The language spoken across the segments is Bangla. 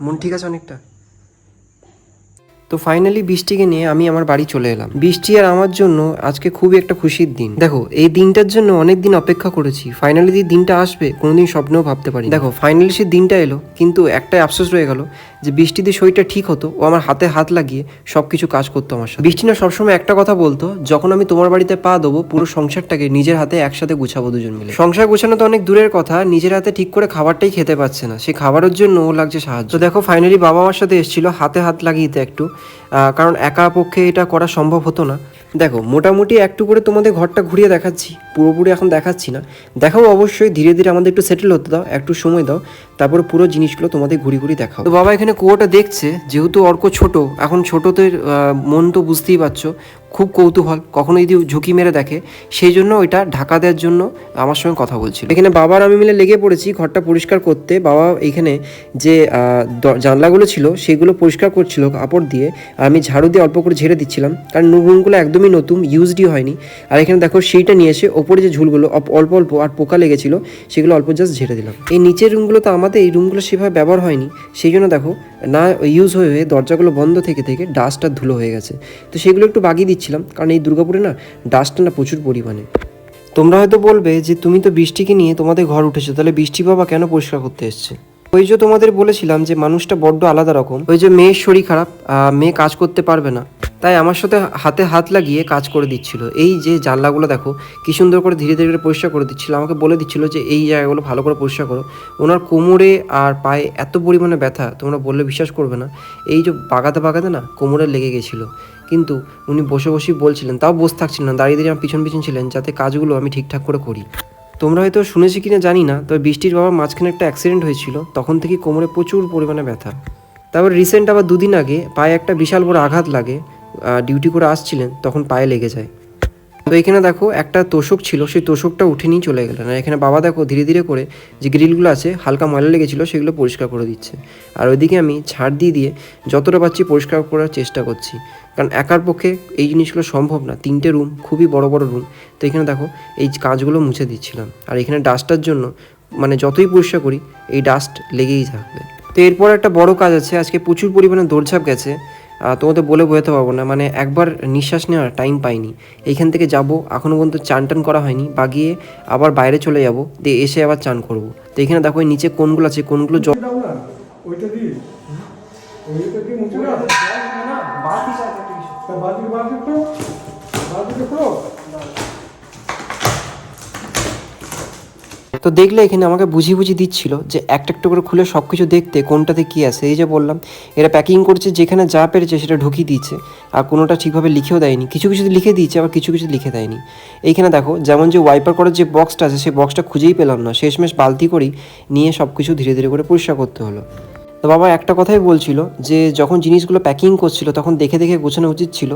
মন ঠিক আছে অনেকটা? তো ফাইনালি বৃষ্টিকে নিয়ে আমি আমার বাড়ি চলে এলাম। বৃষ্টি আর আমার জন্য আজকে খুবই একটা খুশির দিন। দেখো, এই দিনটার জন্য অনেক দিন অপেক্ষা করেছি। ফাইনালি যে দিনটা আসবে, কোনোদিন স্বপ্নেও ভাবতে পারি দেখো ফাইনালি সে দিনটা এলো, কিন্তু একটাই আফসোস রয়ে গেল যে বৃষ্টিতে শরীরটা ঠিক হতো, ও আমার হাতে হাত লাগিয়ে সব কিছু কাজ করতো আমার সাথে। বৃষ্টি না সবসময় একটা কথা বলতো, যখন আমি তোমার বাড়িতে পা দেবো, পুরো সংসারটাকে নিজের হাতে একসাথে গুছাবো দুজন মিলে। সংসার গুছানো তো অনেক দূরের কথা, নিজের হাতে ঠিক করে খাবারটাই খেতে পারছে না। সে খাবারের জন্য ও লাগছে সাহায্য। দেখো ফাইনালি বাবা আমার সাথে এসেছিল, হাতে হাত লাগিয়ে একটু। কারণ একা পক্ষে এটা করা সম্ভব হতো না। দেখো, মোটামুটি একটু করে তোমাদের ঘরটা ঘুরিয়ে দেখাচ্ছি। পুরোপুরি এখন দেখাচ্ছি না। দেখাও অবশ্যই, ধীরে ধীরে আমাদের একটু সেটেল হতে দাও, একটু সময় দাও। তারপরে পুরো জিনিসগুলো তোমাদের ঘুরি ঘুরি দেখাও। তো বাবা এখানে কুয়োটা দেখছে, যেহেতু অর্ক ছোট, এখন ছোটদের মন তো বুঝতেই পারছ। খুব কৌতূহল, কখনো যদি ঝুঁকি মেরে দেখে, সেই জন্য ওইটা ঢাকা দেওয়ার জন্য আমার সঙ্গে কথা বলছিল। এখানে বাবার আমি মিলে লেগে পড়েছি, ঘরটা পরিষ্কার করতে। বাবা এখানে যে জানলাগুলো ছিল, সেগুলো পরিষ্কার করছিল, কাপড় দিয়ে। আমি ঝাড়ু দিয়ে অল্প করে ঝেড়ে দিচ্ছিলাম, কারণ রুমগুলো একদমই নতুন ইউজডই হয়নি। আর এখানে দেখো, সেইটা নিয়ে এসে ওপরে যে ঝুলগুলো অল্প অল্প আর পোকা লেগেছিল, সেগুলো অল্প জাস্ট ঝেড়ে দিলাম। এই নিচের রুমগুলো তো আমাদের এই রুমগুলো সেভাবে ব্যবহার হয়নি। সেই জন্য দেখো না ইউজ হয়ে হয়ে দরজাগুলো বন্ধ থেকে থেকে ডাস্ট আর ধুলো হয়ে গেছে। তো সেগুলো একটু বাগিয়ে দিচ্ছিলাম, কারণ এই দুর্গাপুরে না ডাস্টটা না প্রচুর পরিমাণে। তোমরা হয়তো বলবে যে তুমি তো বৃষ্টিকে নিয়ে তোমাদের ঘর উঠেছো, তাহলে বৃষ্টি বাবা কেন পরিষ্কার করতে এসছে? ওই যে তোমাদের বলেছিলাম যে মানুষটা বড্ড আলাদা রকম, ওই যে মেয়ের শরীর খারাপ মেয়ে কাজ করতে পারবে না। তাই আমার সাথে হাতে হাত লাগিয়ে কাজ করে দিচ্ছিল। এই যে জানলাগুলো দেখো, কি সুন্দর করে ধীরে ধীরে পরিষ্কার করে দিচ্ছিল। আমাকে বলে দিচ্ছিল যে, এই জায়গাগুলো ভালো করে পরিষ্কার করো। ওনার কোমরে আর পায়ে এত পরিমাণে ব্যথা, তোমরা বললে বিশ্বাস করবে না, এই যে বাগাতে বাগাতে না কোমরে লেগে গেছিল। কিন্তু উনি বসে বসেই বলছিলেন, তাও বসে থাকছিলেন না, দাঁড়িয়ে দাঁড়িয়ে আমার পিছন পিছন ছিলেন, যাতে কাজগুলো আমি ঠিকঠাক করে করি। তোমরা হয়তো শুনেছি কিনা জানি না, তবে বৃষ্টির বাবার মাঝখানে একটা অ্যাক্সিডেন্ট হয়েছিল, তখন থেকে কোমরে প্রচুর পরিমাণে ব্যথা। তারপর রিসেন্ট আবার দুদিন আগে পায়ে একটা বিশাল বড় আঘাত লাগে ডিউটি করে আসছিলেন, তখন পায়ে লেগে যায়। তো এখানে দেখো, একটা তোষক ছিল, সেই তোষকটা উঠে নিয়ে চলে গেলেন। আর এখানে বাবা দেখো, ধীরে ধীরে করে যে গ্রিলগুলো আছে, হালকা ময়লা লেগেছিলো, সেগুলো পরিষ্কার করে দিচ্ছে। আর ওইদিকে আমি ছাড় দিয়ে দিয়ে যতটা পাচ্ছি পরিষ্কার করার চেষ্টা করছি। কারণ একার পক্ষে এই জিনিসগুলো সম্ভব না। তিনটে রুম খুবই বড় বড় রুম তো এখানে দেখো, এই কাজগুলো মুছে দিচ্ছিলাম। আর এখানে ডাস্টার জন্য মানে যতই পরিষ্কার করি, এই ডাস্ট লেগেই থাকবে। তো এরপর একটা বড় কাজ আছে, আজকে প্রচুর পরিমাণে দৌড়ঝাঁপ গেছে। তোমাদের বলে বোঝাতে পারব না। মানে একবার নিঃশ্বাস নেওয়ার টাইম পাইনি। এইখান থেকে যাব এখনও পর্যন্ত চান টান করা হয়নি। বাগিয়ে আবার বাইরে চলে যাব দিয়ে এসে আবার চান করব। তো এখানে দেখো এই নিচে কোনগুলো আছে কোনগুলো জল ওইটা দিয়ে। ওইটা দিয়ে মুছে না তা তো তো দেখলে এখানে আমাকে বুঝিয়ে বুঝিয়ে দিচ্ছিল যে একটা একটা করে খুলে সব কিছু দেখতে কোনটাতে কী আছে। এই যে বললাম, এরা প্যাকিং করছে, যেখানে যা পেরেছে সেটা ঢুকিয়ে দিচ্ছে আর কোনোটা ঠিকভাবে লিখেও দেয়নি। কিছু কিছু লিখে দিয়েছে, আবার কিছু কিছু লিখে দেয়নি। এইখানে দেখো, যেমন যে ওয়াইপার করার যে বক্সটা আছে সেই বক্সটা খুঁজেই পেলাম না। শেষমেশ বালতি করেই নিয়ে সব কিছু ধীরে ধীরে করে পরিষ্কার করতে হলো। তো বাবা একটা কথাই বলছিল যে যখন জিনিসগুলো প্যাকিং করছিল তখন দেখে দেখে গোছানো উচিত ছিল।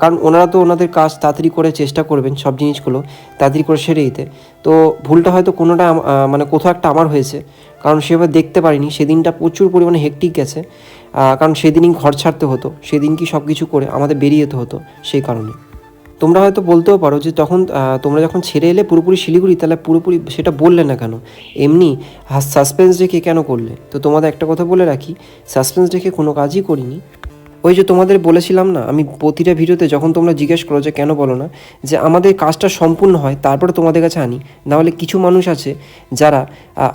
কারণ ওনারা তো ওনাদের কাজ তাড়াতাড়ি করে চেষ্টা করবেন সব জিনিসগুলো তাড়াতাড়ি করে সেরে দিতে। তো ভুলটা হয়তো কোনোটা মানে কোথাও একটা আমার হয়েছে। কারণ সেভাবে দেখতে পারিনি। সেদিনটা প্রচুর পরিমাণে হেকটিক গেছে। কারণ সেদিনই ঘর ছাড়তে হতো। সেদিন কি সব কিছু করে আমাদের বেরিয়ে যেতে হতো সেই কারণে। তোমরা হয়তো বলতেও পারো যে তখন তোমরা যখন ছেড়ে এলে পুরোপুরি শিলিগুড়ি, তাহলে পুরোপুরি সেটা বললে না কেন? এমনি সাসপেন্স রেখে কেন করলে? তো তোমাদের একটা কথা বলে রাখি সাসপেন্স রেখে কোনো কাজই করিনি। ওই যে তোমাদের বলেছিলাম না, আমি প্রতিটা ভিডিওতে যখন তোমরা জিজ্ঞেস করো যে কেন বলো না, যে আমাদের কাজটা সম্পূর্ণ হয়, তারপরে তোমাদের কাছে আনি। নাহলে কিছু মানুষ আছে যারা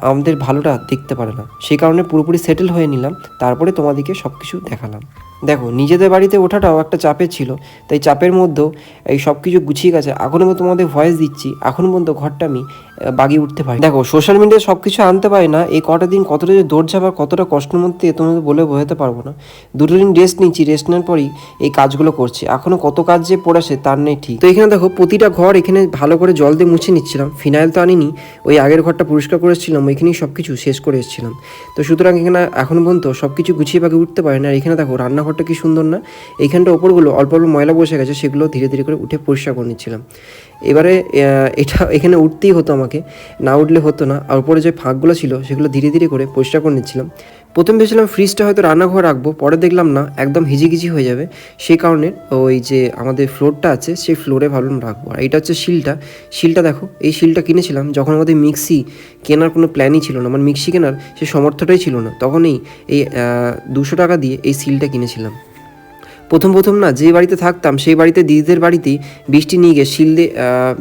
আমাদের ভালোটা দেখতে পারে না। সেই কারণে পুরোপুরি সেটেল হয়ে নিলাম, তারপরে তোমাদেরকে সব কিছু দেখালাম। দেখো, নিজেদের বাড়িতে ওঠাটাও একটা চাপের ছিল। তাই চাপের মধ্যেও এই সব কিছু গুছিয়ে গেছে। এখনও তোমাদের ভয়েস দিচ্ছি। এখন পর্যন্ত ঘরটা আমি বাগিয়ে উঠতে পারি দেখো সোশ্যাল মিডিয়ায় সব কিছু আনতে পারি না। এই কটা দিন কতটা যে দৌড়ঝাপ আর কতটা কষ্টের মধ্যে তোমাদের বলে বোঝাতে পারব না। দুটো দিন রেস্ট নিচ্ছি। রেস্ট নেওয়ার পরেই এই কাজগুলো করছি। এখনও কত কাজ যে পড়েছে তার নেই ঠিক। তো এখানে দেখো, প্রতিটা ঘর এখানে ভালো করে জল দিয়ে মুছে নিচ্ছিলাম। ফিনাইল তো আনিনি। ওই আগের ঘরটা পরিষ্কার করেছিলাম ওইখানেই সব কিছু শেষ করে এসেছিলাম। তো সুতরাং এখানে এখন পর্যন্ত সব কিছু গুছিয়ে বাকি উঠতে পারে না। আর এখানে দেখো রান্নাঘরটা কি সুন্দর না, এইখানটা ওপরগুলো অল্প অল্প ময়লা বসে গেছে, সেগুলো ধীরে ধীরে করে উঠে পরিষ্কার করে নিচ্ছিলাম। এবারে এটা এখানে উঠতেই হতো আমাকে, না উঠলে হতো না, আর উপরে যে ফাঁকগুলো ছিল, সেগুলো ধীরে ধীরে করে পরিষ্কার করে নিচ্ছিলাম। প্রথম ভেবেছিলাম ফ্রিজটা হয়তো রান্নাঘর রাখব, পরে দেখলাম না, একদম হিজিগিজি হয়ে যাবে। সেই কারণে ওই যে আমাদের ফ্লোরটা আছে, সেই ফ্লোরে ভাবলাম রাখব। আর এটা হচ্ছে শিলটা। শিলটা দেখো, এই শিলটা কিনেছিলাম যখন আমাদের মিক্সি কেনার কোনো প্ল্যানই ছিল না আমার মিক্সি কেনার সে সমর্থটাই ছিল না, তখনই এই দুশো টাকা দিয়ে এই শিলটা কিনেছিলাম। প্রথম প্রথম না যে বাড়িতে থাকতাম, সেই বাড়িতে দিদিদের বাড়িতেই বৃষ্টি নিয়ে গিয়ে শিল দিয়ে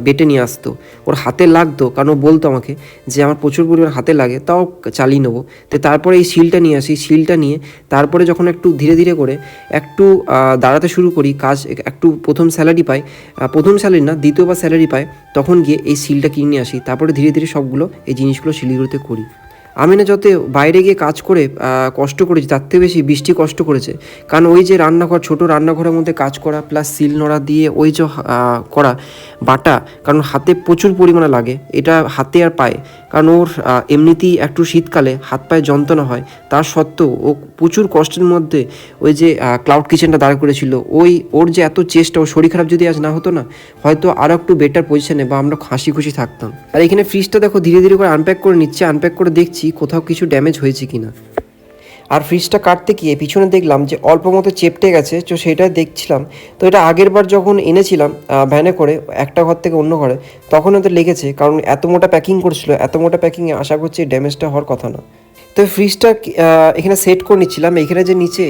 বেটে নিয়ে আসতো। ওর হাতে লাগতো, কারণ ও বলতো আমাকে যে আমার প্রচুর পরিমাণ হাতে লাগে, তাও চালিয়ে নেব। তো তারপরে এই শিলটা নিয়ে আসি, শিলটা নিয়ে তারপরে যখন একটু ধীরে ধীরে করে একটু দাঁড়াতে শুরু করি, কাজ একটু প্রথম স্যালারি পাই প্রথম স্যালারি না, দ্বিতীয়বার স্যালারি পাই, তখন গিয়ে এই শিলটা কিনে নিয়ে আসি। তারপরে ধীরে ধীরে সবগুলো এই জিনিসগুলো শিলিগুড়িতে করি। আমি না যত বাইরে গিয়ে কাজ করে কষ্ট করেছি, তার থেকে বেশি বৃষ্টি কষ্ট করেছে। কারণ ওই যে রান্নাঘর, ছোট রান্নাঘরের মধ্যে কাজ করা প্লাস সিল নোড়া দিয়ে ওই যে করা বাটা, কারণ হাতে প্রচুর পরিমাণে লাগে, এটা হাতে আর পায়ে। কারণ ওর এমনিতেই একটু শীতকালে হাত পায়ে যন্ত্রণা হয়। তার সত্ত্বেও ও প্রচুর কষ্টের মধ্যে ওই যে ক্লাউড কিচেনটা দাঁড় করেছিল। ওই, ওর যে এত চেষ্টা ও শরীর খারাপ যদি আজ না হতো না, হয়তো আরও একটু বেটার পজিশনে বা আমরা হাসি খুশি থাকতাম। আর এখানে ফ্রিজটা দেখো ধীরে ধীরে করে আনপ্যাক করে নিচ্ছে আনপ্যাক করে দেখছি কোথাও কিছু ড্যামেজ হয়েছে কিনা। আর ফ্রিজটা কাটতে গিয়ে পিছনে দেখলাম যে অল্প মতো চেপটে গেছে, তো সেটা দেখছিলাম। তো এটা আগের বার যখন এনেছিলাম ভ্যানে করে একটা ঘর থেকে অন্য ঘরে, তখন ওদের লেগেছে, কারণ এত মোটা প্যাকিং করছিল, এত মোটা প্যাকিংয়ে আশা করছি ড্যামেজটা হওয়ার কথা না। তো ফ্রিজটা এখানে সেট করে নিচ্ছিলাম। এখানে যে নিচে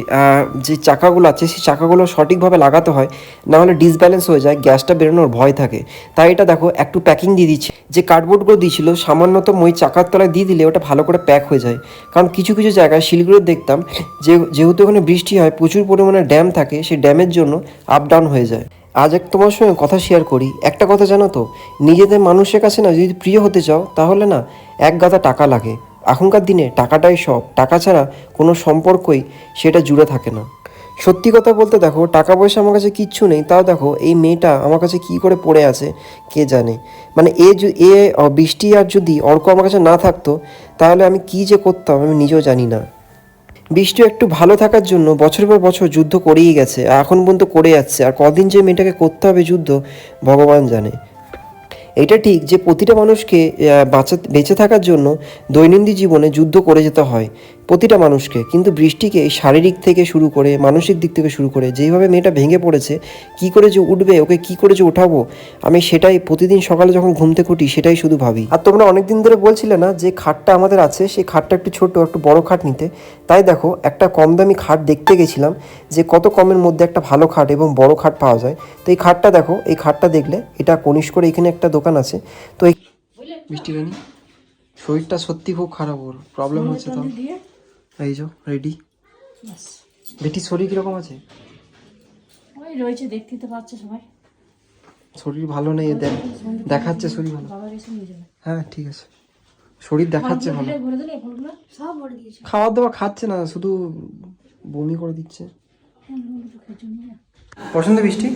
যে চাকাগুলো আছে, সেই চাকাগুলো সঠিকভাবে লাগাতে হয় না হলে ডিসব্যালেন্স হয়ে যায়, গ্যাসটা বেরোনোর ভয় থাকে। তাই এটা দেখো, একটু প্যাকিং দিয়ে দিচ্ছি। যে কার্ডবোর্ডগুলো দিয়েছিল সামান্যতম ওই চাকার তলায় দিয়ে দিলে ওটা ভালো করে প্যাক হয়ে যায়। কারণ কিছু কিছু জায়গায় শিলিগুড়ি দেখতাম, যে, যেহেতু ওখানে বৃষ্টি হয়, প্রচুর পরিমাণে ড্যাম থাকে, সেই ড্যামের জন্য আপ ডাউন হয়ে যায়। আজ এক তোমার সঙ্গে কথা শেয়ার করি। একটা কথা জানো তো, নিজেদের মানুষের কাছে না, যদি প্রিয় হতে চাও, তাহলে না, এক গাদা টাকা লাগে। এখনকার দিনে টাকাটাই সব। টাকা ছাড়া কোনো সম্পর্কই সেটা জুড়ে থাকে না। সত্যি কথা বলতে দেখো, টাকা পয়সা আমার কাছে কিচ্ছু নেই, তাও দেখো এই মেয়েটা আমার কাছে কি করে পড়ে আছে, কে জানে? মানে এ এ বৃষ্টি আর যদি অর্ক আমার কাছে না থাকতো, তাহলে আমি কি যে করতাম আমি নিজেও জানি না। বৃষ্টি একটু ভালো থাকার জন্য বছরের পর বছর যুদ্ধ করেই গেছে এখন পর্যন্ত করে যাচ্ছে, আর কদিন যে মেয়েটাকে করতে হবে যুদ্ধ, ভগবান জানে। এটা ঠিক যে প্রতিটা মানুষকে বাঁচা, বেঁচে থাকার জন্য দৈনন্দিন জীবনে যুদ্ধ করে যেতে হয়। প্রতিটা মানুষকে কিন্তু বৃষ্টিকে এই শারীরিক থেকে শুরু করে মানসিক দিক থেকে শুরু করে যেইভাবে মেয়েটা ভেঙে পড়েছে কি করে যে উঠবে ওকে কি করে যে ওঠাবো আমি সেটাই প্রতিদিন সকালে যখন ঘুম থেকে উঠি সেটাই শুধু ভাবি। আর তোমরা অনেকদিন ধরে বলছিলে না যে খাটটা আমাদের আছে সেই খাটটা একটু ছোট একটু বড় খাট নিতে। তাই দেখো একটা কম দামি খাট দেখতে গেছিলাম যে কত কমের মধ্যে একটা ভালো খাট এবং বড় খাট পাওয়া যায়। তো এই খাটটা দেখো এই খাটটা দেখলে এটা কনিষ্ক করে এখানে একটা দোকান আছে। তো এই রানী শরীরটা সত্যি খুব খারাপ ওর প্রবলেম হচ্ছে তো। এই যো রেডি বেটির শরীর কীরকম আছে? ওই রয়েছে দেখতে তো পাচ্ছে সবাই। শরীর ভালো নেই দেখ দেখাচ্ছে শরীর ভালো। হ্যাঁ ঠিক আছে। শরীর দেখাচ্ছে ভালো। ফলগুলো ভরে দিলে ফলগুলো সব ভরে দিয়েছে। খাওয়া দাওয়া খাচ্ছে না শুধু বমি করে দিচ্ছে। হ্যাঁ। পছন্দ বৃষ্টি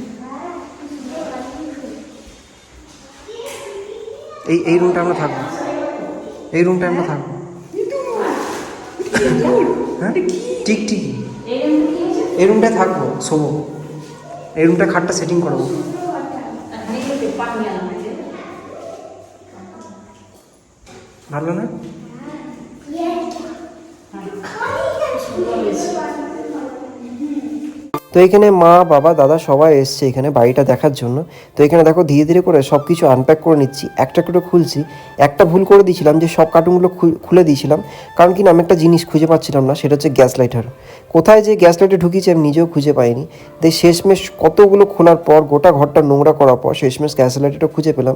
এই এই রুমটা আমরা থাকব। এই রুমটা আমরা থাকব। হ্যাঁ? ঠিক ঠিক। এই রুমটায় থাকব শোবো। এই রুমটা খাটটা সেটিং করব। ভালো না? তো এখানে মা, বাবা, দাদা সবাই এসছে এখানে বাড়িটা দেখার জন্য। তো এখানে দেখো ধীরে ধীরে করে সব কিছু আনপ্যাক করে নিচ্ছি। একটা করে খুলছি। একটা ভুল করে দিয়েছিলাম যে সব কার্টুনগুলো খুলে দিয়েছিলাম। কারণ কি না, আমি একটা জিনিস খুঁজে পাচ্ছিলাম না, সেটা হচ্ছে গ্যাস লাইটার কোথায় যে গ্যাস লাইটে ঢুকিয়েছি আমি নিজেও খুঁজে পাইনি। তাই শেষমেশ কতগুলো খোলার পর, গোটা ঘরটা নোংরা করার পর শেষমেশ গ্যাস লাইটারটা খুঁজে পেলাম।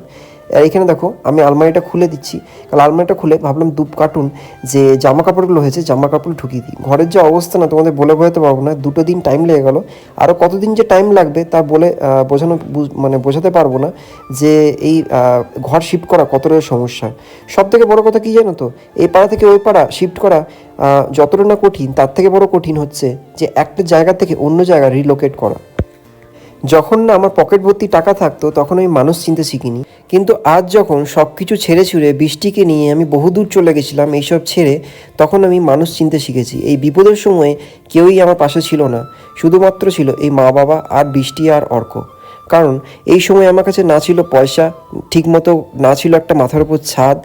আর এখানে দেখো, আমি আলমারিটা খুলে দিচ্ছি। কারণ আলমারিটা খুলে ভাবলাম দুপ কার্টুন, যে জামা কাপড়গুলো হয়েছে জামা কাপড় ঢুকিয়ে দিই। ঘরের যে অবস্থা না, তোমাদের বলে বোঝাতে পারব না, দুটো দিন টাইম লেগে গেল। আরও কতদিন যে টাইম লাগবে, তা বলে বোঝানো, বুঝ- মানে বোঝাতে পারব না, যে এই ঘর শিফট করা কতটা সমস্যা। সব থেকে বড় কথা কি জানো তো? এই পাড়া থেকে ওই পাড়া শিফট করা যতটা না কঠিন, তার থেকে বড় কঠিন হচ্ছে যে একটা জায়গা থেকে অন্য জায়গা রিলোকেট করা। যখন না আমার পকেট ভর্তি টাকা থাকতো, তখন আমি মানুষ চিনতে শিখিনি। কিন্তু আজ যখন সব কিছু ছেড়ে ছুড়ে বৃষ্টিকে নিয়ে আমি বহুদূর চলে গেছিলাম এইসব ছেড়ে, তখন আমি মানুষ চিনতে শিখেছি। এই বিপদের সময়ে কেউই আমার পাশে ছিল না। শুধুমাত্র ছিল এই মা বাবা আর বৃষ্টি আর অর্ক। কারণ এই সময় আমার কাছে না ছিল পয়সা, ঠিকমতো না ছিল একটা মাথার উপর ছাদ,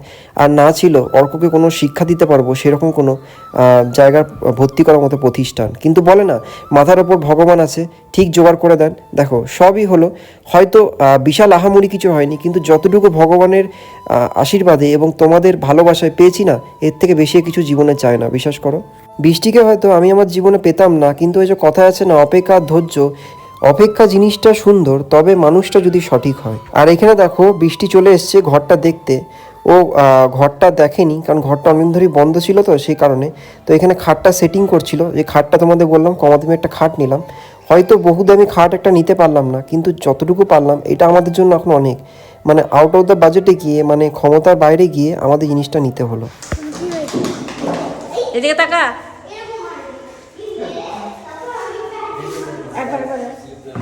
আর না ছিল অর্ককে কোনো শিক্ষা দিতে পারব সেরকম কোনো জায়গার ভর্তি করার মতো প্রতিষ্ঠান। কিন্তু বলে না, মাথার ওপর ভগবান আছে, ঠিক জোগাড় করে দেন। দেখো, সবই হলো, হয়তো বিশাল আহামরি কিছু হয়নি, কিন্তু যতটুকু ভগবানের আশীর্বাদে এবং তোমাদের ভালোবাসায় পেয়েছি না, এর থেকে বেশি কিছু জীবনে চায় না। বিশ্বাস করো? বৃষ্টিকে হয়তো আমি আমার জীবনে পেতাম না, কিন্তু ওই যে কথা আছে না, অপেক্ষা ধৈর্য অপেক্ষা জিনিসটা সুন্দর তবে মানুষটা যদি সঠিক হয়। আর এখানে দেখো বৃষ্টি চলে এসছে ঘরটা দেখতে। ও ঘরটা দেখেনি কারণ ঘরটা অনেকদিন ধরেই বন্ধ ছিল তো সেই কারণে। তো এখানে খাটটা সেটিং করছিল। যে খাটটা তোমাদের বললাম কমা দামি একটা খাট নিলাম। হয়তো বহু দামি খাট একটা নিতে পারলাম না কিন্তু যতটুকু পারলাম এটা আমাদের জন্য এখন অনেক। মানে আউট অফ দ্য বাজেটে গিয়ে মানে ক্ষমতার বাইরে গিয়ে আমাদের জিনিসটা নিতে হলো। এদিকে তাকা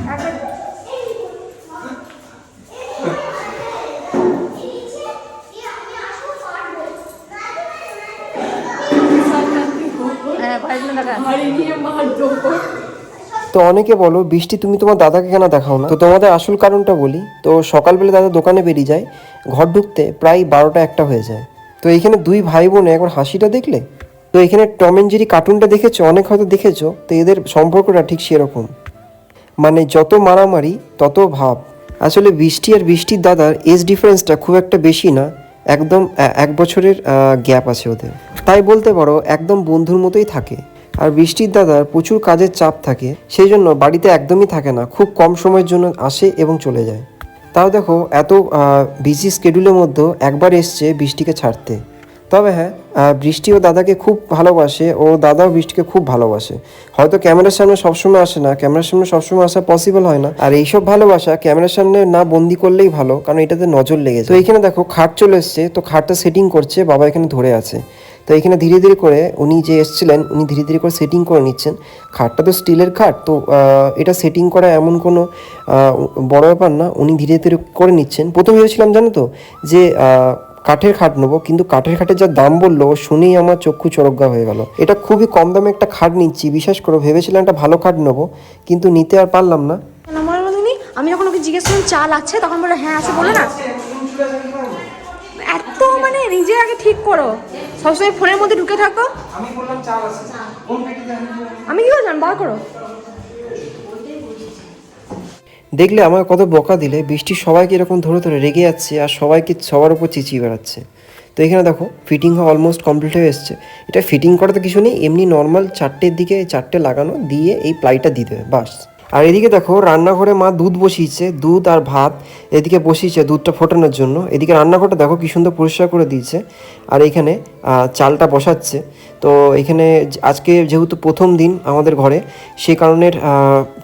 হ্যাঁ ভাই বোন তাকা তো অনেকে বলো বৃষ্টি তুমি তোমার দাদাকে কেন দেখাও না? তো তোমাদের আসল কারণটা বলি তো সকালবেলা দাদা দোকানে বেরিয়ে যায় ঘর ঢুকতে প্রায় বারোটা একটা হয়ে যায়। তো এখানে দুই ভাই বোনে একবার হাসিটা দেখলে? তো এখানে টম অ্যান্ড জেরি কার্টুনটা দেখেছ? অনেক হয়তো দেখেছ তো এদের সম্পর্কটা ঠিক সেরকম। মানে যত মারামারি তত ভাব। আসলে বৃষ্টি আর বৃষ্টির দাদার এজ ডিফারেন্সটা খুব একটা বেশি না। একদম এক বছরের গ্যাপ আছে ওদের। তাই বলতে পারো, একদম বন্ধুর মতোই থাকে। আর বৃষ্টির দাদার প্রচুর কাজের চাপ থাকে, সেই জন্য বাড়িতে একদমই থাকে না, খুব কম সময়ের জন্য আসে এবং চলে যায়। তাও দেখো, এত বিজি স্কেডিউলের মধ্যেও একবার এসছে বৃষ্টিকে ছাড়তে। তবে হ্যাঁ বৃষ্টি ও দাদাকে খুব ভালোবাসে ও দাদাও বৃষ্টিকে খুব ভালোবাসে। হয়তো ক্যামেরার সামনে সবসময় আসে না, ক্যামেরার সামনে সবসময় আসা পসিবল হয় না। আর এইসব ভালোবাসা ক্যামেরার সামনে না বন্দি করলেই ভালো, কারণ এটাতে নজর লেগে তো এখানে দেখো, খাট চলে এসছে, তো খাটটা সেটিং করছে, বাবা এখানে ধরে আছে। তো এখানে ধীরে ধীরে করে উনি যে এসেছিলেন, উনি ধীরে ধীরে করে সেটিং করে নিচ্ছেন। খাটটা তো স্টিলের খাট, তো এটা সেটিং করা এমন কোনো বড় ব্যাপার না। উনি ধীরে ধীরে করে নিচ্ছেন। প্রথমে ভেবেছিলাম জানো তো, যে কাঠের খাট নেব কিন্তু কাঠের খাটের যা দাম বলল শুনেই আমার চক্ষু চরজ্ঞা হয়ে গেল। এটা খুবই কম দামে একটা খাট নিচ্ছি বিশেষ করো ভেবেছিলাম একটা ভালো খাট নেব কিন্তু নিতে আর পারলাম না। আমার আমি যখন ওকে জিজ্ঞেস করলাম চাল আছে তখন বলে হ্যাঁ আছে। বলে না? এত মানে নিজে আগে ঠিক করো। সবসময় ফোনের মধ্যে ঢুকে থাকো। আমি বললাম চাল আছে আমি কি করলাম বার করো। দেখলে আমার কত বকা দিলে বৃষ্টির সবাইকে এরকম ধরে ধরে রেগে যাচ্ছে আর সবাইকে সবার উপর চেঁচিয়ে বেড়াচ্ছে। তো এখানে দেখো ফিটিং হওয়া অলমোস্ট কমপ্লিট হয়ে এসছে। এটা ফিটিং করাতে কিছু নেই, এমনি নর্মাল চারটের দিকে চারটে লাগানো, দিয়ে এই প্লাইটা দিতে হবে, বাস। আর এদিকে দেখো, রান্নাঘরে মা দুধ বসিয়েছে, দুধ আর ভাত, এদিকে বসিয়েছে দুধটা ফোটানোর জন্য। এদিকে রান্নাঘরটা দেখো কি সুন্দর পরিষ্কার করে দিয়েছে। আর এখানে চালটা বসাচ্ছে। তো এখানে আজকে যেহেতু প্রথম দিন আমাদের ঘরে, সে কারণে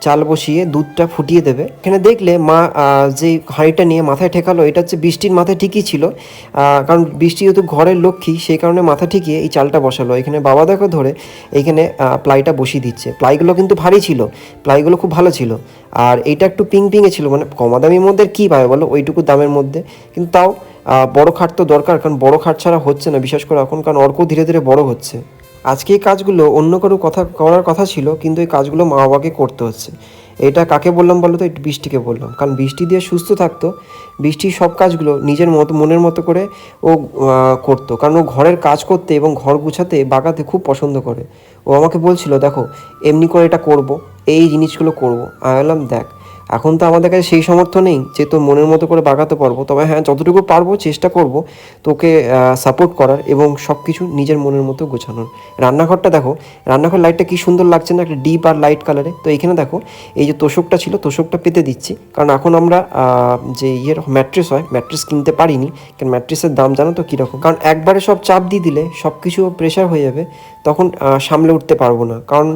চাল বসিয়ে দুধটা ফুটিয়ে দেবে। এখানে দেখলে মা যে হাঁড়িটা নিয়ে মাথায় ঠেকালো, এটা হচ্ছে বৃষ্টির মাথায় ঠিকই ছিল। কারণ বৃষ্টি যেহেতু ঘরের লক্ষ্মী, সেই কারণে মাথা ঠিকিয়ে এই চালটা বসালো। এখানে বাবা দেখো ধরে এইখানে প্লাইটা বসিয়ে দিচ্ছে। প্লাইগুলো কিন্তু ভারী ছিল, প্লাইগুলো খুব ভালো ছিল। আর এইটা একটু পিং পিংয়ে ছিল মানে কমা দামির মধ্যে কী পাবে বলো? ওইটুকু দামের মধ্যে। কিন্তু তাও বড় খাট তো দরকার, কারণ বড় খাট ছাড়া হচ্ছে না, বিশেষ করে এখন কারণ অর্ক ধীরে ধীরে বড় হচ্ছে। আজকে এই কাজগুলো অন্য কারও কথা, করার কথা ছিল, কিন্তু এই কাজগুলো মা বাবাকে করতে হচ্ছে। এটা কাকে বললাম বলো তো? একটু বৃষ্টিকে বললাম। কারণ বৃষ্টি দিয়ে সুস্থ থাকতো, বৃষ্টি সব কাজগুলো নিজের মতো, মনের মতো করে ও করতো। কারণ ও ঘরের কাজ করতে এবং ঘর গুছাতে বাগাতে খুব পছন্দ করে। ও আমাকে বলছিল, দেখো, এমনি করে এটা করব, এই জিনিসগুলো করব। আমি বললাম, দেখ এখন তো আমাদের কাছে সেই সামর্থ্য নেই যে তোর মনের মতো করে বাগাতে পারব। তবে হ্যাঁ যতটুকু পারব চেষ্টা করব তোকে সাপোর্ট করার এবং সব কিছু নিজের মনের মতো গোছানোর। রান্নাঘরটা দেখো, রান্নাঘর লাইটটা কি সুন্দর লাগছে না, একটা ডিপ আর লাইট কালারে তো এখানে দেখো, এই যে তোষকটা ছিল, তোষকটা পেতে দিচ্ছি। কারণ এখন আমরা যে ইয়ের ম্যাট্রেস হয় ম্যাট্রেস কিনতে পারিনি। কারণ ম্যাট্রেসের দাম জানো তো কীরকম? কারণ একবারে সব চাপ দিয়ে দিলে সব কিছু প্রেশার হয়ে যাবে, তখন সামলে উঠতে পারব না। কারণ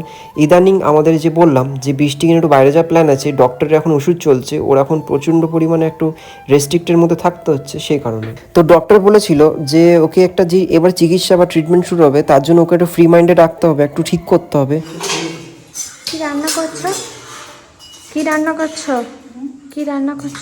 ইদানিং আমাদের যে বললাম, যে বৃষ্টি কিনে একটু বাইরে যাওয়ার প্ল্যান আছে ডক্টরের এখন ওষুধ চলছে ওর এখন প্রচণ্ড পরিমাণে একটু রেস্ট্রিক্টের মধ্যে থাকতে হচ্ছে সেই কারণে। তো ডক্টর বলেছিল যে ওকে একটা যে এবার চিকিৎসা বা ট্রিটমেন্ট শুরু হবে তার জন্য ওকে একটু ফ্রি মাইন্ডে রাখতে হবে একটু ঠিক করতে হবে। কি রান্না করছ? কি রান্না করছ? কি রান্না করছ?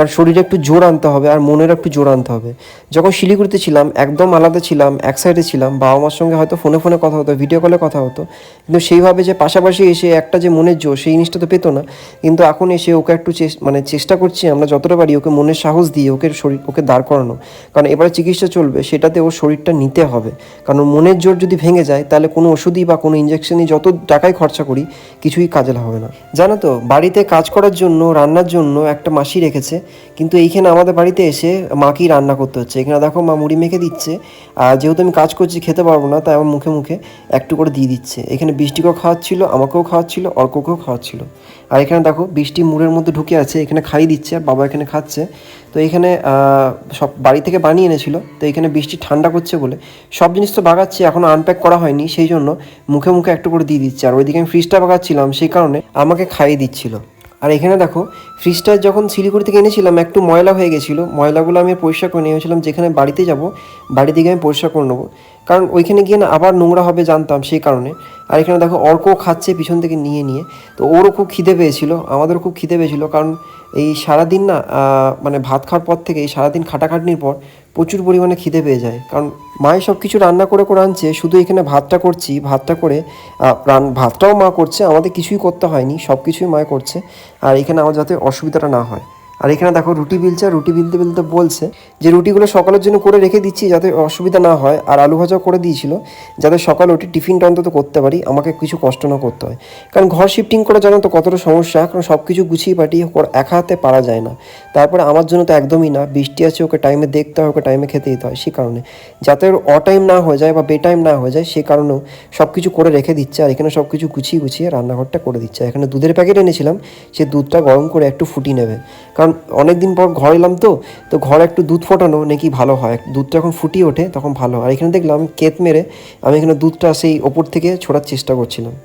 কারণ শরীরে একটু জোর আনতে হবে আর মনের একটু জোর আনতে হবে। যখন শিলিগুড়িতে ছিলাম, একদম আলাদা ছিলাম, এক সাইডে ছিলাম, বাবা মার সঙ্গে হয়তো ফোনে ফোনে কথা হতো ভিডিও কলে কথা হতো। কিন্তু সেইভাবে যে পাশাপাশি এসে একটা যে মনের জোর, সেই জিনিসটা তো পেতো না। কিন্তু এখন এসে ওকে একটু মানে চেষ্টা করছি আমরা যতটা পারি ওকে মনের সাহস দিয়ে ওকে শরীর ওকে দাঁড় করানো। কারণ এবারে চিকিৎসা চলবে, সেটাতে ওর শরীরটা নিতে হবে। কারণ মনের জোর যদি ভেঙে যায়, তাহলে কোনো ওষুধই বা কোনো ইঞ্জেকশনই যত টাকাই খরচা করি, কিছুই কাজে হবে না। জানো তো, বাড়িতে কাজ করার জন্য, রান্নার জন্য একটা মাসি রেখেছে। কিন্তু এইখানে আমাদের বাড়িতে এসে মাকেই রান্না করতে হচ্ছে। এখানে দেখো মা মুড়ি মেখে দিচ্ছে, আর যেহেতু আমি কাজ করছি, খেতে পারব না, তাই আমার মুখে মুখে একটু করে দিয়ে দিচ্ছে। এখানে বৃষ্টিকেও খাওয়াচ্ছিল, আমাকেও খাওয়াচ্ছিল, অর্ককেও খাওয়াচ্ছিল। আর এখানে দেখো বৃষ্টি মুড়ের মধ্যে ঢুকে আছে, এখানে খাইয়ে দিচ্ছে, আর বাবা এখানে খাচ্ছে। তো এখানে সব বাড়ি থেকে বানিয়ে এনেছিল, তো এখানে বৃষ্টি ঠান্ডা করছে বলে। সব জিনিস তো বাগাচ্ছি এখনও আনপ্যাক করা হয়নি, সেই জন্য মুখে মুখে একটু করে দিয়ে দিচ্ছে। আর ওইদিকে আমি ফ্রিজটা বাগাচ্ছিলাম, সেই কারণে আমাকে খাইয়ে দিচ্ছিল। আর এখানে দেখো ফ্রিজটা যখন শিলিগুড়ি থেকে এনেছিলাম, একটু ময়লা হয়ে গেছিল। ময়লাগুলো আমি পরিষ্কার করে নিয়েছিলাম, যেখানে বাড়িতে যাব, বাড়ি থেকে আমি পরিষ্কার করে নেব। কারণ ওইখানে গিয়ে না আবার নোংরা হবে জানতাম সেই কারণে। আর এখানে দেখো অর্কও খাচ্ছে পিছন থেকে নিয়ে নিয়ে। তো ওরও খুব খিদে পেয়েছিল, আমাদেরও খুব খিদে পেয়েছিল কারণ এই সারাদিন না মানে ভাত খাওয়ার পর থেকে এই সারাদিন খাটাখাটনির পর প্রচুর পরিমাণে খিদে পেয়ে যায়। কারণ মায়ে সব কিছু রান্না করে করে আনছে, শুধু এখানে ভাতটা করছি, ভাতটা করে রান, ভাতটাও মা করছে, আমাদের কিছুই করতে হয়নি সব কিছুই মা করছে। আর এখানে আমার যাতে অসুবিধাটা না হয়। আর এখানে দেখো রুটি বিলছে, রুটি বিলতে বিলতে বলছে যে রুটিগুলো সকালের জন্য করে রেখে দিচ্ছি যাতে অসুবিধা না হয় আর আলু ভাজাও করে দিয়েছিল যাতে সকালে ওটি টিফিনটা অন্তত করতে পারি, আমাকে কিছু কষ্ট না করতে হয়। কারণ ঘর শিফটিং করা জানো তো কতটা সমস্যা, কারণ সব কিছু গুছিয়ে পাঠিয়ে একা হাতে পারা যায় না। তারপরে আমার জন্য তো একদমই না, বৃষ্টি আছে ওকে টাইমে দেখতে হয়, ওকে টাইমে খেতে দিতে হয় সেই কারণে। যাতে ওর অটাইম না হয়ে যায় বা বে টাইম না হয়ে যায় সেই কারণেও সব কিছু করে রেখে দিচ্ছে আর এখানে সব কিছু গুছিয়ে গুছিয়ে রান্নাঘরটা করে দিচ্ছে। এখানে দুধের প্যাকেট এনেছিলাম, সে দুধটা গরম করে একটু ফুটিয়ে নেবে। কারণ অনেক দিন পর ঘর এলাম তো তো ঘরে একটু দুধ ফোটানো নাকি ভালো হয়। দুধটা যখন ফুটিয়ে ওঠে, তখন ভালো হয়। আর এখানে দেখলাম কেত মেরে আমি এখানে দুধটা সেই ওপর থেকে ছোড়ার চেষ্টা করছিলাম।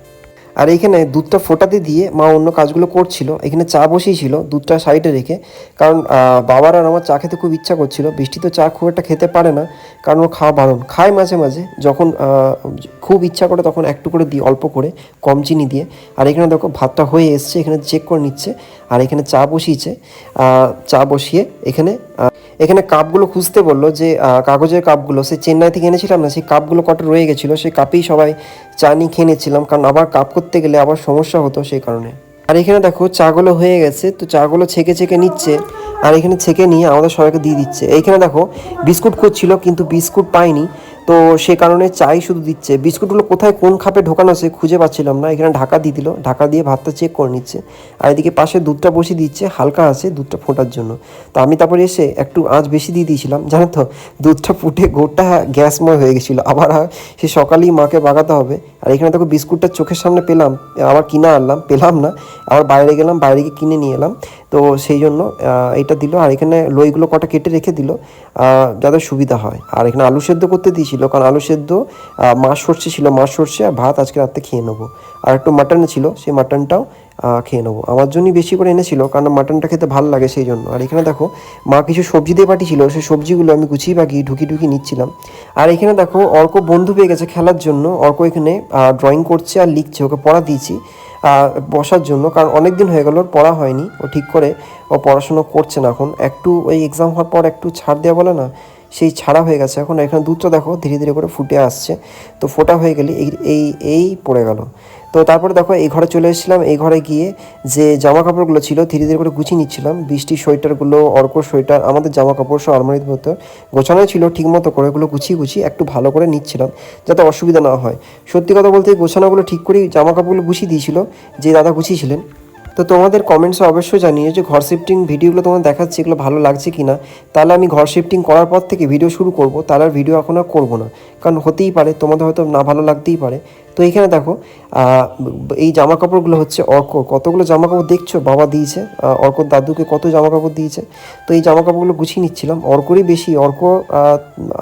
আর এখানে দুধটা ফোটাতে দিয়ে মা অন্য কাজগুলো করছিল। এখানে চা বসিয়েছিল দুধটা সাইডে রেখে। কারণ বাবার আর আমার চা খেতে খুব ইচ্ছা করছিল। বৃষ্টি তো চা খুব একটা খেতে পারে না, কারণ ও খাওয়া বারণ। খায় মাঝে মাঝে, যখন খুব ইচ্ছা করে তখন একটু করে দিই অল্প করে, কম চিনি দিয়ে। আর এখানে দেখো ভাতটা হয়ে এসছে, এখানে চেক করে নিচ্ছে। আর এখানে চা বসিয়েছে। চা বসিয়ে এখানে এখানে কাপগুলো খুঁজতে বলল যে কাগজের কাপগুলো, সে চেন্নাই থেকে এনেছিলাম না, সেই কাপগুলো কটা রয়ে গেছিল, সেই কাপেই সবাই চা নিয়ে খেয়ে নিচ্ছিলাম, কারণ আবার কাপ করতে গেলে আবার সমস্যা হতো সেই কারণে। আর এখানে দেখো, চাগুলো হয়ে গেছে, তো চাগুলো ছেঁকে ছেঁকে নিচ্ছে, আর এখানে ছেঁকে নিয়ে আমাদের সবাইকে দিয়ে দিচ্ছে। এইখানে দেখো, বিস্কুট খুঁজছিল, কিন্তু বিস্কুট পাইনি। তো সে কারণে চাই শুধু দিচ্ছে। বিস্কুটগুলো কোথায়, কোন খাপে ঢোকানো আছে খুঁজে পাচ্ছিলাম না। এখানে ঢাকা দিয়ে দিল। ঢাকা দিয়ে ভাতটা চেক করে নিচ্ছে। আর এদিকে পাশে দুধটা বসিয়ে দিচ্ছে। হালকা আছে দুধটা ফোটার জন্য। তো আমি তারপরে এসে একটু আঁচ বেশি দিয়ে দিয়েছিলাম। জানো তো, দুধটা ফুটে গোটা গ্যাসময় হয়ে গেছিল। আবার সে সকালেই মাকে বাগাতে হবে। আর এখানে দেখো বিস্কুটটা চোখের সামনে পেলাম, আবার কিনা আনলাম, পেলাম না, আবার বাইরে গেলাম, বাইরে গিয়ে কিনে নিয়ে এলাম। তো সেই জন্য এটা দিল, আর এখানে লইগুলো কটা কেটে রেখে দিল যাতে সুবিধা হয়। আর এখানে আলু সেদ্ধ করতে দিয়েছিল, কারণ আলু সেদ্ধ মাছ সর্ষে ছিল, মাছ সর্ষে আর ভাত আজকে রাত্রে খেয়ে নেব। আর একটু মাটন ছিল, সেই মাটনটাও খেয়ে নেব। আমার জন্যই বেশি করে এনেছিল, কারণ মাটনটা খেতে ভালো লাগে সেই জন্য। আর এখানে দেখো, মা কিছু সবজি দিয়ে পাঠিয়েছিল, সেই সবজিগুলো আমি গুছিয়ে বাগিয়ে ঢুকি ঢুকি নিচ্ছিলাম। আর এখানে দেখো, অর্ক বন্ধু পেয়ে গেছে খেলার জন্য। অর্ক এখানে ড্রয়িং করছে আর লিখছে, ওকে পড়া দিয়েছি বসার জন্য, কারণ অনেক দিন হয়ে গেল, ওর পড়া হয়নি। ও ঠিক করে, ও পড়াশুনো করছে না এখন। একটু ওই এক্সাম হওয়ার পর একটু ছাড় দেওয়া বলে না, সেই ছাড়া হয়ে গেছে। এখন এখানে দুধটা দেখো, ধীরে ধীরে করে ফুটে আসছে। তো ফোটা হয়ে গেলে এই এই পড়ে গেল। তো তারপরে দেখো, এই ঘরে চলে এসেছিলাম। এই ঘরে গিয়ে যে জামা কাপড়গুলো ছিল, ধীরে ধীরে করে গুছিয়ে নিচ্ছিলাম। বৃষ্টির সোয়েটারগুলো, অর্ক সোয়েটার, আমাদের জামা কাপড় সব আলমারির মতো গোছানো ছিল ঠিক মতো করে এগুলো গুছিয়ে গুছিয়ে একটু ভালো করে নিচ্ছিলাম, যাতে অসুবিধা না হয়। সত্যি কথা বলতে গোছানোগুলো ঠিক করেই জামা কাপড়গুলো গুছিয়ে দিয়েছিল যে দাদা গুছিয়েছিলেন। তো তোমাদের কমেন্টসে অবশ্যই জানিয়ে যে ঘর শিফটিং ভিডিওগুলো তোমার দেখাচ্ছে, এগুলো ভালো লাগছে কি না তাহলে আমি ঘর শিফটিং করার পর থেকে ভিডিও শুরু করব, তাহলে আর ভিডিও এখন আর করব না। কারণ হতেই পারে, তোমাদের হয়তো না ভালো লাগতেই পারে। তো এখানে দেখো এই জামা কাপড়গুলো হচ্ছে অর্ক। কতগুলো জামা কাপড় দেখছ? বাবা দিয়েছে। অর্কর দাদুকে কত জামা কাপড় দিয়েছে। তো এই জামা কাপড়গুলো গুছিয়ে নিচ্ছিলাম। অর্করই বেশি, অর্ক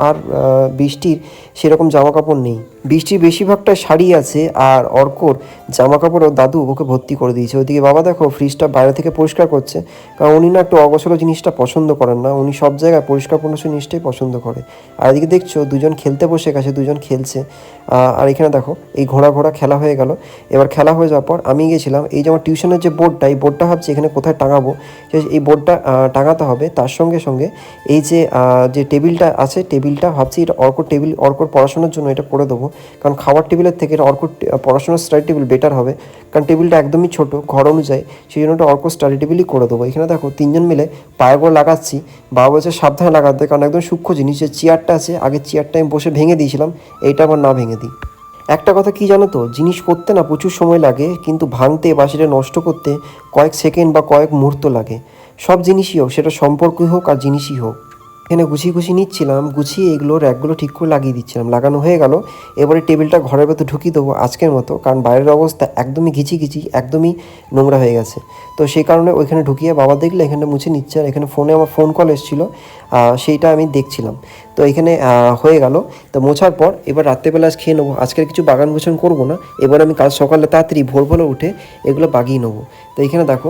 আর বৃষ্টির সেরকম জামা কাপড় নেই। বৃষ্টির বেশিরভাগটা শাড়ি আছে আর অর্কর জামা কাপড় ওর দাদু ওকে ভর্তি করে দিয়েছে। ওইদিকে বাবা দেখো ফ্রিজটা বাইরে থেকে পরিষ্কার করছে। কারণ উনি না একটু অগোছলো জিনিসটা পছন্দ করেন না। উনি সব জায়গায় পরিষ্কার পরিচ্ছন্ন জিনিসটাই পছন্দ করে। আর এদিকে দেখছ, দুজন খেলতে বসে কাছে দুজন খেলছে। আর এখানে দেখো, এই ঘোড়া ঘোড়া খেলা হয়ে গেল। এবার খেলা হয়ে যাওয়ার পর আমি গেছিলাম, এই যে আমার টিউশনের যে বোর্ডটা, এই বোর্ডটা ভাবছি এখানে কোথায় টাঙাবো? এই বোর্ডটা টাঙাতে হবে। তার সঙ্গে সঙ্গে এই যে যে টেবিলটা আছে, টেবিলটা ভাবছি এটা অর্কর টেবিল, অর্কর পড়াশোনার জন্য এটা করে দেবো। কারণ খাওয়ার টেবিলের থেকে এটা অর্কর টে- পড়াশোনার স্টাডি টেবিল বেটার হবে। কারণ টেবিলটা একদমই ছোট, ঘর অনুযায়ী। সেই জন্য এটা অর্ক স্টাডি টেবিলই করে দেবো। এখানে দেখো, তিনজন মিলে পায়ে লাগাচ্ছি। বাবা বলছে, সাবধানে লাগাতে কারণ একদম সূক্ষ্ম জিনিস। যে চেয়ারটা আছে, আগে চেয়ারটা আমি বসে ভেঙে দিয়েছিলাম, এইটা আবার না ভেঙে দিই। একটা কথা কি জানো তো, জিনিস করতে না প্রচুর সময় লাগে, কিন্তু ভাঙতে বা সেটা নষ্ট করতে কয়েক সেকেন্ড বা কয়েক মুহূর্ত লাগে। সব জিনিসই হোক, সেটা সম্পর্কই হোক আর জিনিসই হোক। এখানে গুছিয়ে গুছিয়ে নিচ্ছিলাম, গুছিয়ে এগুলো র্যাকগুলো ঠিক করে লাগিয়ে দিচ্ছিলাম। লাগানো হয়ে গেল, এবারে টেবিলটা ঘরের ভেতর ঢুকিয়ে দেবো আজকের মতো, কারণ বাইরের অবস্থা একদমই ঘিচি ঘিচি, একদমই নোংরা হয়ে গেছে। তো সেই কারণে ওইখানে ঢুকিয়ে বাবা দেখলে এখানে মুছে নিচ্ছে, আর এখানে ফোনে আমার ফোন কল এসেছিল সেইটা আমি দেখছিলাম। তো এখানে হয়ে গেল। তো মোছার পর এবার রাত্রেবেলা আজ খেয়ে নেব। আজকের কিছু বাগান গোছান করব না। এবার আমি কাল সকালে তাড়াতাড়ি ভোর ভোরে উঠে এগুলো বাগিয়ে নেব। তো এখানে দেখো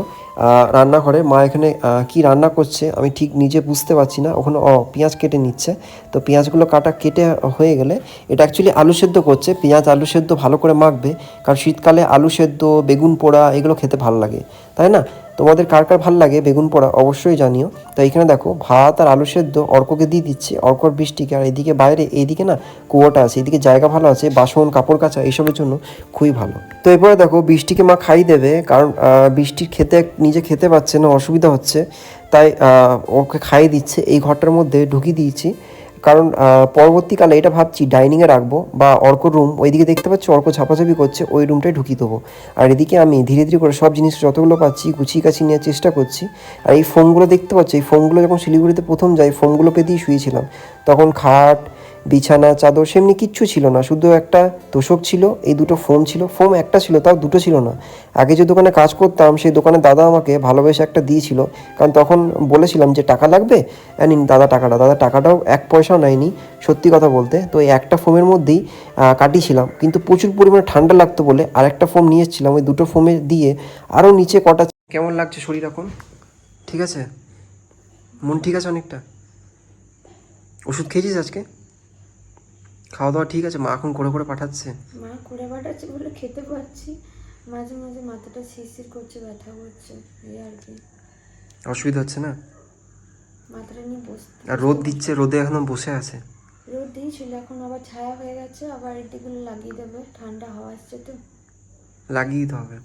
রান্নাঘরে মা এখানে কি রান্না করছে আমি ঠিক নিজে বুঝতে পারছি না। ওখানে, ও, পেঁয়াজ কেটে নিচ্ছে। তো পেঁয়াজগুলো কাটা কেটে হয়ে গেলে এটা অ্যাকচুয়ালি আলু সেদ্ধ করছে। পেঁয়াজ আলু সেদ্ধ ভালো করে মাখবে। কারণ শীতকালে আলু সেদ্ধ, বেগুন পোড়া এগুলো খেতে ভালো লাগে। তাই না? তোমাদের কার কার ভালো লাগে? বেগুন পোড়া অবশ্যই জানিও। তো এখানে দেখো ভাত আর আলু সেদ্ধ অর্ককে দিয়ে দিচ্ছে অর্কর বৃষ্টিকে। আর এদিকে বাইরে এইদিকে না কুয়োটা আছে এদিকে জায়গা ভালো আছে বাসন কাপড় কাচা এইসবের জন্য খুবই ভালো। তো এরপরে দেখো বৃষ্টিকে মা খাই দেবে কারণ আহ, বৃষ্টি খেতে নিজে খেতে পারছে না অসুবিধা হচ্ছে। তাই ওকে খাইয়ে দিচ্ছে এই ঘরটার মধ্যে ঢুকিয়ে দিয়েছি। কারণ পরবর্তীকালে এটা ভাবছি, ডাইনিংয়ে রাখব বা অর্ক রুম, ওইদিকে দেখতে পাচ্ছি অর্ক ঝাপাঝাপি করছে, ওই রুমটাই ঢুকিয়ে দেবো। আর এদিকে আমি ধীরে ধীরে করে সব জিনিস যতগুলো পাচ্ছি, গুছিয়ে কাছিয়ে নেওয়ার চেষ্টা করছি। আর এই ফোনগুলো দেখতে পাচ্ছি, এই ফোনগুলো যখন শিলিগুড়িতে প্রথম যাই, ফোনগুলো পেতেই শুয়েছিলাম। তখন খাট বিছানা, চাদর সেমনি কিচ্ছু ছিল না, শুধু একটা তোষক ছিল, এই দুটো ফোম ছিল, ফোম একটা ছিল, তাও দুটো ছিল না। আগে যে দোকানে কাজ করতাম, সেই দোকানে দাদা আমাকে ভালোবেসে একটা দিয়েছিল, কারণ তখন বলেছিলাম যে, টাকা লাগবে? নিন দাদা টাকাটা। দাদা টাকাটাও এক পয়সাও নেয়নি, সত্যি কথা বলতে। তো এই একটা ফোমের মধ্যেই কাটিয়েছিলাম। কিন্তু প্রচুর পরিমাণে ঠান্ডা লাগতো বলে আর একটা ফোম নিয়ে এসেছিলাম, ওই দুটো ফোমে দিয়ে আরও নিচে কটা কেমন লাগছে শরীর এখন? ঠিক আছে? মন ঠিক আছে অনেকটা? ওষুধ খেয়েছিস আজকে? খাওয়া দাওয়া ঠিক আছে? মা এখন করে করে পাঠাচ্ছে। মা করে পাঠাচ্ছে বলে খেতে পাচ্ছি। মাঝে মাঝে মাথাটা শিরশির করছে ব্যথা করছে এই আর কি। অসুবিধা হচ্ছে না? মাথাটা নিয়ে বসতে আর রোদ দিচ্ছে? রোদে এখনও বসে আছে? রোদ দিয়েছিল এখন আবার ছায়া হয়ে গেছে আবার এদিকগুলো লাগিয়ে দেবে। ঠান্ডা হাওয়া আসছে তো। লাগিয়ে দিতে হবে।